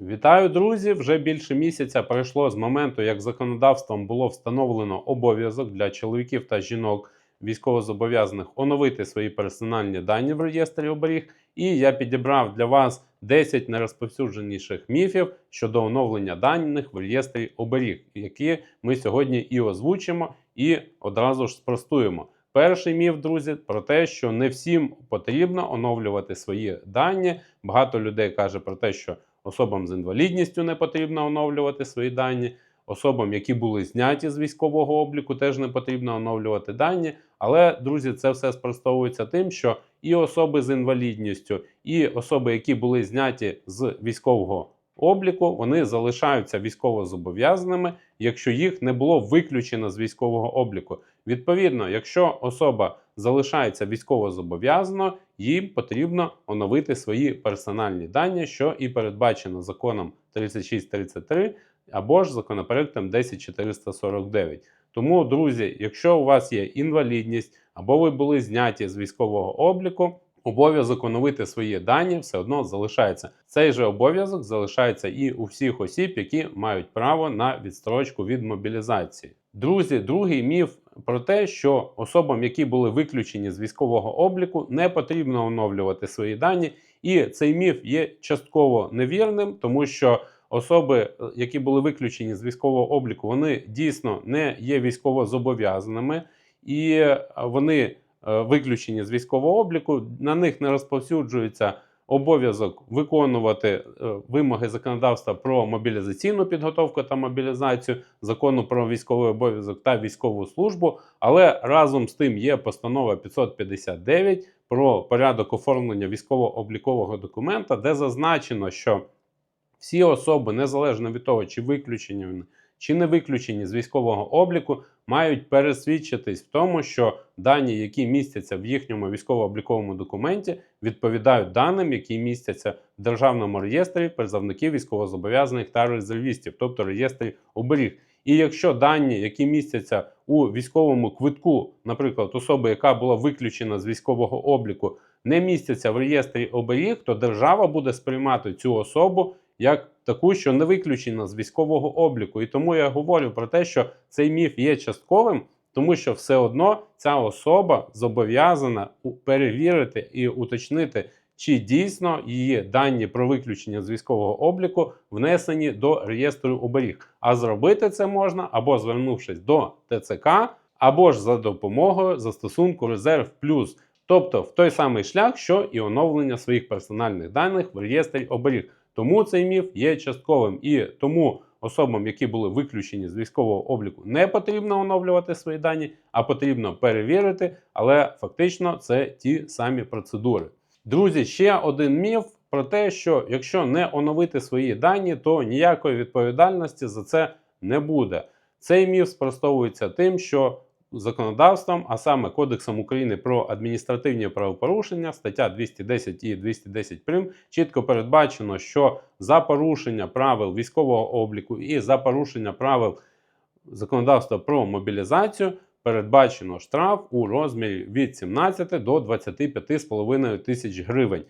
Вітаю, друзі! Вже більше місяця пройшло з моменту, як законодавством було встановлено обов'язок для чоловіків та жінок військовозобов'язаних оновити свої персональні дані в реєстрі оберіг. І я підібрав для вас 10 найрозповсюдженіших міфів щодо оновлення даних в реєстрі оберіг, які ми сьогодні і озвучимо, і одразу ж спростуємо. Перший міф, друзі, про те, що не всім потрібно оновлювати свої дані. Багато людей каже про те, що особам з інвалідністю не потрібно оновлювати свої дані. Особам, які були зняті з військового обліку, теж не потрібно оновлювати дані. Але, друзі, це все спростовується тим, що і особи з інвалідністю, і особи, які були зняті з військового обліку, вони залишаються військовозобов'язаними, якщо їх не було виключено з військового обліку. Відповідно, якщо особа залишається військовозобов'язаною, їм потрібно оновити свої персональні дані, що і передбачено законом 3633 або ж законопроектом 10449. Тому, друзі, якщо у вас є інвалідність або ви були зняті з військового обліку, обов'язок оновити свої дані все одно залишається. Цей же обов'язок залишається і у всіх осіб, які мають право на відстрочку від мобілізації. Друзі, другий міф про те, що особам, які були виключені з військового обліку, не потрібно оновлювати свої дані, і цей міф є частково невірним, тому що особи, які були виключені з військового обліку, вони дійсно не є військово зобов'язаними і вони е, виключені з військового обліку. На них не розповсюджується обов'язок виконувати е, вимоги законодавства про мобілізаційну підготовку та мобілізацію, закону про військовий обов'язок та військову службу. Але разом з тим є постанова 559 про порядок оформлення військово-облікового документа, де зазначено, що всі особи, незалежно від того, чи виключені чи не виключені з військового обліку, мають пересвідчитись в тому, що дані, які містяться в їхньому військово-обліковому документі, відповідають даним, які містяться в державному реєстрі призовників військовозобов'язаних та резервістів, тобто реєстрі оберіг. І якщо дані, які містяться у військовому квитку, наприклад, особи, яка була виключена з військового обліку, не містяться в реєстрі оберіг, то держава буде сприймати цю особу як таку, що не виключена з військового обліку. І тому я говорю про те, що цей міф є частковим, тому що все одно ця особа зобов'язана перевірити і уточнити, чи дійсно її дані про виключення з військового обліку внесені до реєстру оберіг. А зробити це можна або звернувшись до ТЦК, або ж за допомогою застосунку Резерв Плюс. Тобто в той самий шлях, що і оновлення своїх персональних даних в реєстрі оберіг. Тому цей міф є частковим і тому особам, які були виключені з військового обліку, не потрібно оновлювати свої дані, а потрібно перевірити. Але фактично це ті самі процедури. Друзі, ще один міф про те, що якщо не оновити свої дані, то ніякої відповідальності за це не буде. Цей міф спростовується тим, що законодавством, а саме Кодексом України про адміністративні правопорушення, стаття 210 і 210 прим, чітко передбачено, що за порушення правил військового обліку і за порушення правил законодавства про мобілізацію передбачено штраф у розмірі від 17 до 25,5 тисяч гривень.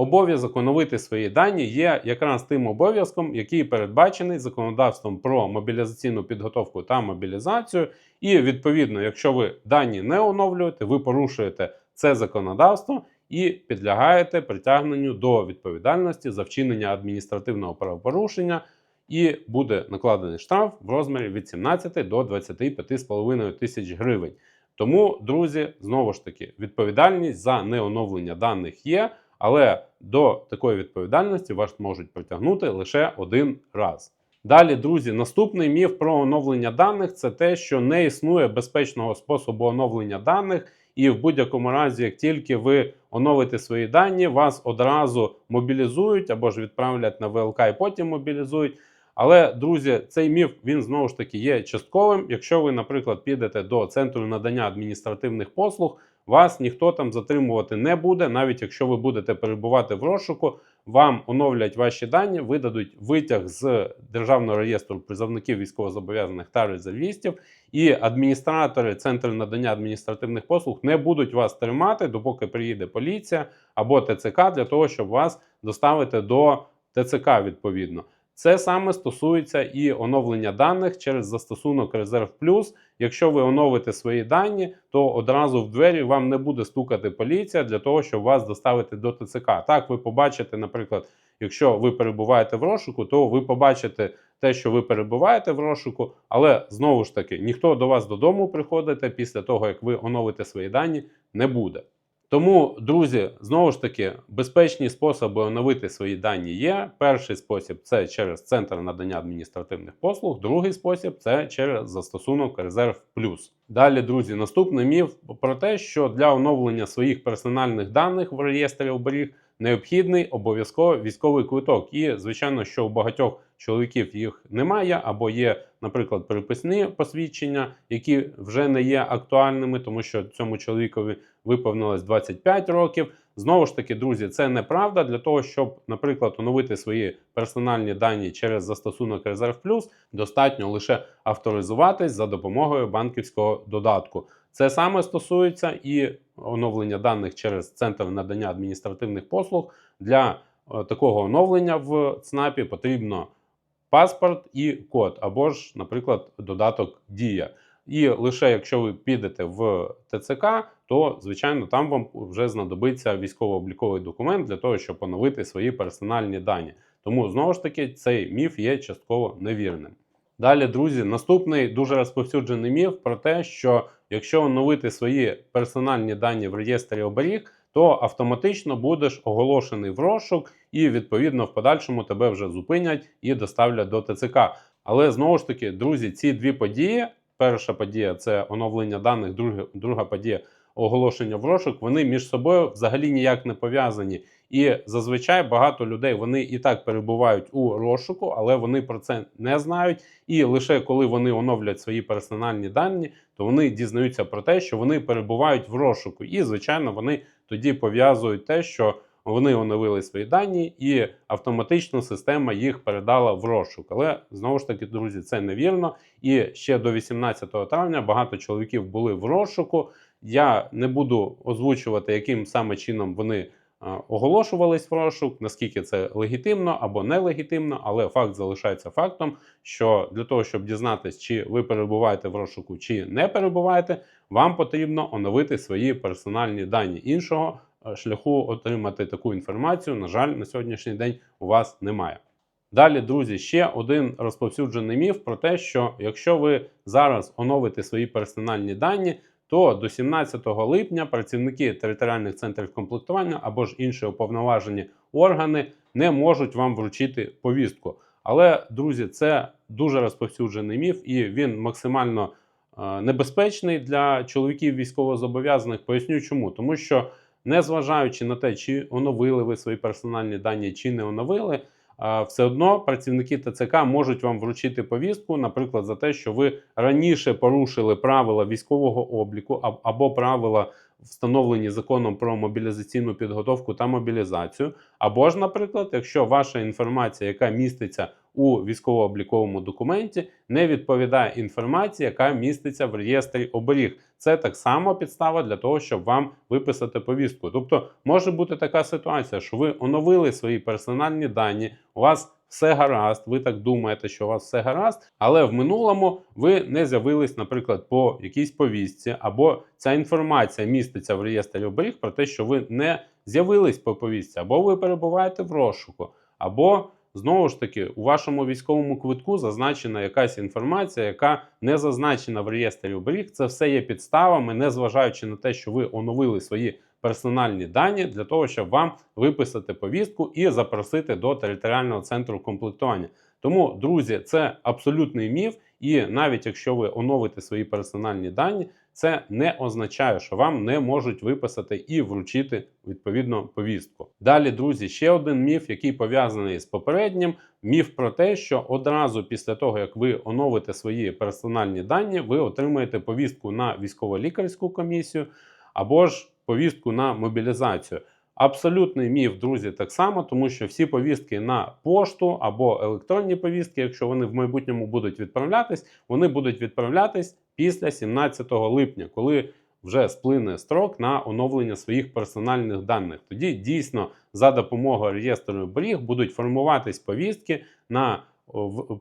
Обов'язок оновити свої дані є якраз тим обов'язком, який передбачений законодавством про мобілізаційну підготовку та мобілізацію. І відповідно, якщо ви дані не оновлюєте, ви порушуєте це законодавство і підлягаєте притягненню до відповідальності за вчинення адміністративного правопорушення, і буде накладений штраф в розмірі від 17 до 25,5 тисяч гривень. Тому, друзі, знову ж таки, відповідальність за неоновлення даних є. Але до такої відповідальності вас можуть притягнути лише один раз. Далі, друзі, наступний міф про оновлення даних це те, що не існує безпечного способу оновлення даних, і в будь-якому разі, як тільки ви оновите свої дані, вас одразу мобілізують або ж відправлять на ВЛК і потім мобілізують. Але, друзі, цей міф він знову ж таки є частковим. Якщо ви, наприклад, підете до центру надання адміністративних послуг, вас ніхто там затримувати не буде, навіть якщо ви будете перебувати в розшуку, вам оновлять ваші дані, видадуть витяг з державного реєстру призовників військовозобов'язаних та резервістів, і адміністратори центру надання адміністративних послуг не будуть вас тримати, допоки приїде поліція або ТЦК для того, щоб вас доставити до ТЦК відповідно. Це саме стосується і оновлення даних через застосунок Резерв Плюс. Якщо ви оновите свої дані, то одразу в двері вам не буде стукати поліція для того, щоб вас доставити до ТЦК. Так, ви побачите, наприклад, якщо ви перебуваєте в розшуку, то ви побачите те, що ви перебуваєте в розшуку, але знову ж таки ніхто до вас додому приходити після того, як ви оновите свої дані, не буде. Тому, друзі, знову ж таки, безпечні способи оновити свої дані є. Перший спосіб це через центр надання адміністративних послуг. Другий спосіб це через застосунок Резерв Плюс. Далі, друзі, наступний міф про те, що для оновлення своїх персональних даних в реєстрі оберіг необхідний обов'язково військовий квиток. І, звичайно, що у багатьох чоловіків їх немає, або є, наприклад, переписні посвідчення, які вже не є актуальними, тому що цьому чоловікові виповнилось 25 років. Знову ж таки, друзі, це неправда. Для того, щоб, наприклад, оновити свої персональні дані через застосунок Резерв Плюс, достатньо лише авторизуватись за допомогою банківського додатку. Це саме стосується і оновлення даних через центр надання адміністративних послуг. Для е, такого оновлення в ЦНАПі потрібно паспорт і код, або ж, наприклад, додаток Дія. І лише якщо ви підете в ТЦК, то звичайно там вам вже знадобиться військово-обліковий документ для того, щоб оновити свої персональні дані. Тому знову ж таки цей міф є частково невірним. Далі, друзі, наступний дуже розповсюджений міф про те, що якщо оновити свої персональні дані в реєстрі оберіг, то автоматично будеш оголошений в розшук, і відповідно в подальшому тебе вже зупинять і доставлять до ТЦК. Але знову ж таки, друзі, ці дві події: перша подія це оновлення даних, друга подія оголошення в розшук, вони між собою взагалі ніяк не пов'язані. І зазвичай багато людей вони і так перебувають у розшуку, але вони про це не знають. І лише коли вони оновлять свої персональні дані, то вони дізнаються про те, що вони перебувають в розшуку. І, звичайно, вони тоді пов'язують те, що вони оновили свої дані, і автоматично система їх передала в розшук. Але знову ж таки, друзі, це невірно. І ще до 18 травня багато чоловіків були в розшуку. Я не буду озвучувати, яким саме чином вони оголошувались в розшук, наскільки це легітимно або нелегітимно, але факт залишається фактом, що для того, щоб дізнатися, чи ви перебуваєте в розшуку, чи не перебуваєте, вам потрібно оновити свої персональні дані. Іншого е, шляху отримати таку інформацію, на жаль, на сьогоднішній день у вас немає. Далі, друзі, ще один розповсюджений міф про те, що якщо ви зараз оновите свої персональні дані, то до 17 липня працівники територіальних центрів комплектування або ж інші уповноважені органи не можуть вам вручити повістку. Але, друзі, це дуже розповсюджений міф, і він максимально е, небезпечний для чоловіків військовозобов'язаних. Поясню, чому тому, що незважаючи на те, чи оновили ви свої персональні дані, чи не оновили все одно працівники ТЦК можуть вам вручити повістку, наприклад, за те, що ви раніше порушили правила військового обліку або правила встановлені законом про мобілізаційну підготовку та мобілізацію. Або ж, наприклад, якщо ваша інформація, яка міститься у військово-обліковому документі, не відповідає інформації, яка міститься в реєстрі оберіг. Це так само підстава для того, щоб вам виписати повістку. Тобто може бути така ситуація, що ви оновили свої персональні дані, у вас все гаразд, ви так думаєте, що у вас все гаразд, але в минулому ви не з'явились, наприклад, по якійсь повістці, або ця інформація міститься в реєстрі оберіг про те, що ви не з'явились по повістці, або ви перебуваєте в розшуку, або Знову ж таки, у вашому військовому квитку зазначена якась інформація, яка не зазначена в реєстрі оберіг. Це все є підставами, незважаючи на те, що ви оновили свої персональні дані для того, щоб вам виписати повістку і запросити до територіального центру комплектування. Тому, друзі, це абсолютний міф, і навіть якщо ви оновите свої персональні дані, це не означає, що вам не можуть виписати і вручити відповідно повістку. Далі, друзі, ще один міф, який пов'язаний з попереднім. Міф про те, що одразу після того, як ви оновите свої персональні дані, ви отримаєте повістку на військово-лікарську комісію або ж повістку на мобілізацію. Абсолютний міф, друзі, так само, тому що всі повістки на пошту або електронні повістки, якщо вони в майбутньому будуть відправлятись, вони будуть відправлятись після 17 липня, коли вже сплине строк на оновлення своїх персональних даних. Тоді дійсно за допомогою реєстру оберіг будуть формуватись повістки на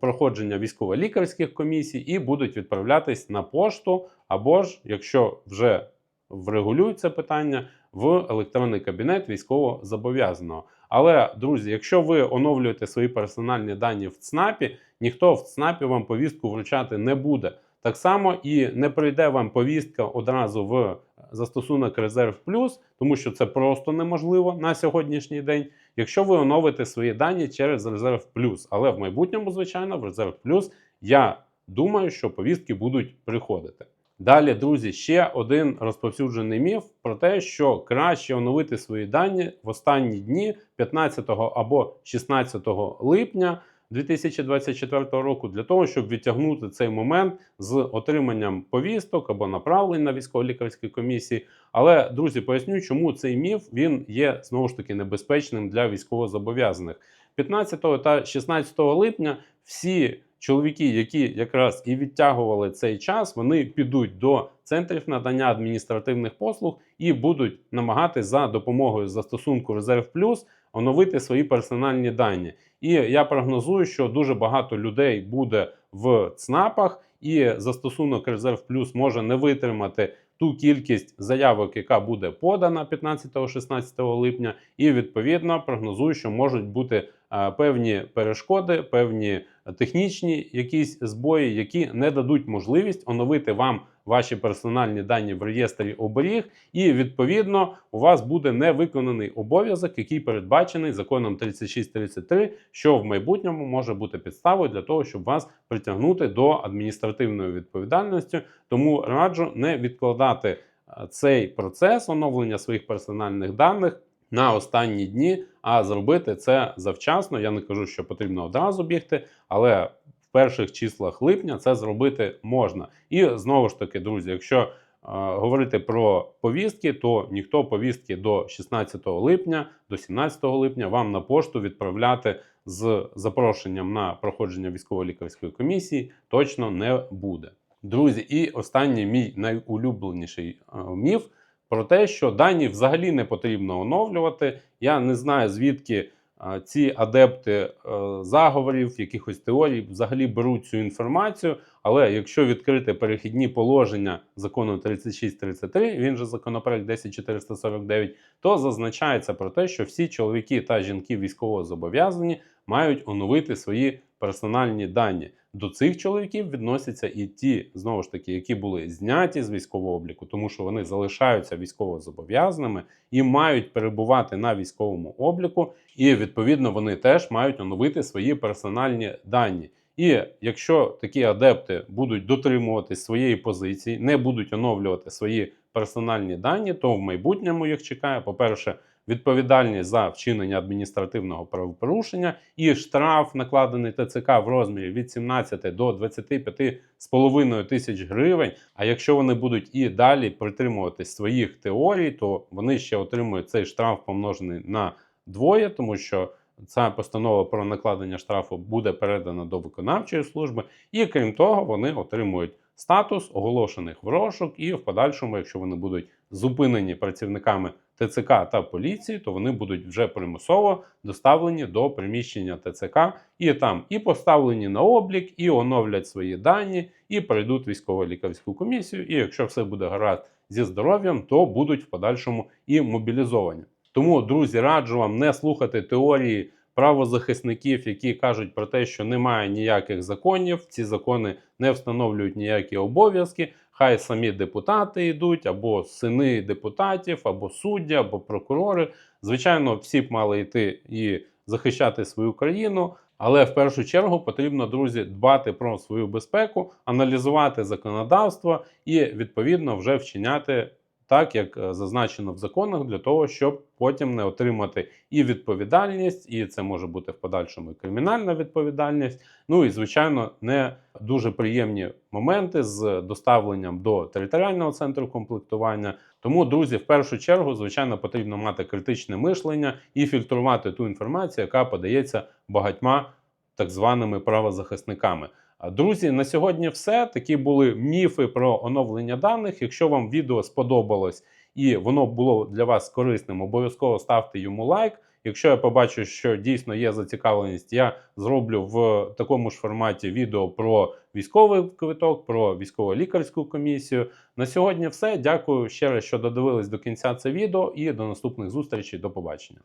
проходження військово-лікарських комісій і будуть відправлятись на пошту, або ж, якщо вже врегулюють це питання, в електронний кабінет військово зобов'язаного. Але, друзі, якщо ви оновлюєте свої персональні дані в ЦНАПі, ніхто в ЦНАПі вам повістку вручати не буде. Так само і не прийде вам повістка одразу в застосунок Резерв Плюс, тому що це просто неможливо на сьогоднішній день, якщо ви оновите свої дані через Резерв Плюс. Але в майбутньому, звичайно, в Резерв Плюс я думаю, що повістки будуть приходити. Далі, друзі, ще один розповсюджений міф про те, що краще оновити свої дані в останні дні 15 або 16 липня 2024 року для того, щоб відтягнути цей момент з отриманням повісток або направлень на військово-лікарські комісії. Але друзі, поясню, чому цей міф він є знову ж таки небезпечним для військовозобов'язаних. 15 та 16 липня всі чоловіки, які якраз і відтягували цей час, вони підуть до центрів надання адміністративних послуг і будуть намагатись за допомогою застосунку Резерв Плюс оновити свої персональні дані. І я прогнозую, що дуже багато людей буде в ЦНАПах, і застосунок Резерв Плюс може не витримати ту кількість заявок, яка буде подана 15-16 липня, і відповідно прогнозую, що можуть бути е, певні перешкоди, певні технічні якісь збої, які не дадуть можливість оновити вам ваші персональні дані в реєстрі оберіг, і відповідно у вас буде невиконаний обов'язок, який передбачений законом 3633, що в майбутньому може бути підставою для того, щоб вас притягнути до адміністративної відповідальності. Тому раджу не відкладати е, цей процес оновлення своїх персональних даних на останні дні, а зробити це завчасно. Я не кажу, що потрібно одразу бігти, але в перших числах липня це зробити можна. І знову ж таки, друзі, якщо е, говорити про повістки, то ніхто повістки до 16 липня, до 17 липня вам на пошту відправляти з запрошенням на проходження військово-лікарської комісії точно не буде. Друзі, і останній мій найулюбленіший е, міф про те, що дані взагалі не потрібно оновлювати. Я не знаю, звідки ці адепти е, заговорів, якихось теорій взагалі беруть цю інформацію. Але якщо відкрити перехідні положення закону 3633, він же законопроект 10449, то зазначається про те, що всі чоловіки та жінки військово зобов'язані мають оновити свої персональні дані. До цих чоловіків відносяться і ті, знову ж таки, які були зняті з військового обліку, тому що вони залишаються військово зобов'язаними і мають перебувати на військовому обліку, і відповідно вони теж мають оновити свої персональні дані. І якщо такі адепти будуть дотримуватись своєї позиції, не будуть оновлювати свої персональні дані, то в майбутньому їх чекає, по-перше, відповідальність за вчинення адміністративного правопорушення і штраф, накладений ТЦК в розмірі від 17 до 25,5 тисяч гривень. А якщо вони будуть і далі притримуватись своїх теорій, то вони ще отримують цей штраф помножений на двоє, тому що ця постанова про накладення штрафу буде передана до виконавчої служби, і крім того, вони отримують статус оголошених в розшук, і в подальшому, якщо вони будуть зупинені працівниками ТЦК та поліції, то вони будуть вже примусово доставлені до приміщення ТЦК, і там і поставлені на облік, і оновлять свої дані, і пройдуть військово-лікарську комісію. І якщо все буде гаразд зі здоров'ям, то будуть в подальшому і мобілізовані. Тому, друзі, раджу вам не слухати теорії правозахисників, які кажуть про те, що немає ніяких законів, ці закони не встановлюють ніякі обов'язки. Хай самі депутати йдуть, або сини депутатів, або судді, або прокурори. Звичайно, всі б мали йти і захищати свою країну. Але в першу чергу потрібно, друзі, дбати про свою безпеку, аналізувати законодавство і відповідно вже вчиняти так, як е, зазначено в законах, для того, щоб потім не отримати і відповідальність, і це може бути в подальшому і кримінальна відповідальність. Ну і звичайно, не дуже приємні моменти з доставленням до територіального центру комплектування. Тому, друзі, в першу чергу, звичайно, потрібно мати критичне мишлення і фільтрувати ту інформацію, яка подається багатьма так званими правозахисниками. Друзі, на сьогодні все. Такі були міфи про оновлення даних. Якщо вам відео сподобалось і воно було для вас корисним, обов'язково ставте йому лайк. Якщо я побачу, що дійсно є зацікавленість, я зроблю в такому ж форматі відео про військовий квиток, про військово-лікарську комісію. На сьогодні все. Дякую ще раз, що додивились до кінця це відео, і до наступних зустрічей. До побачення.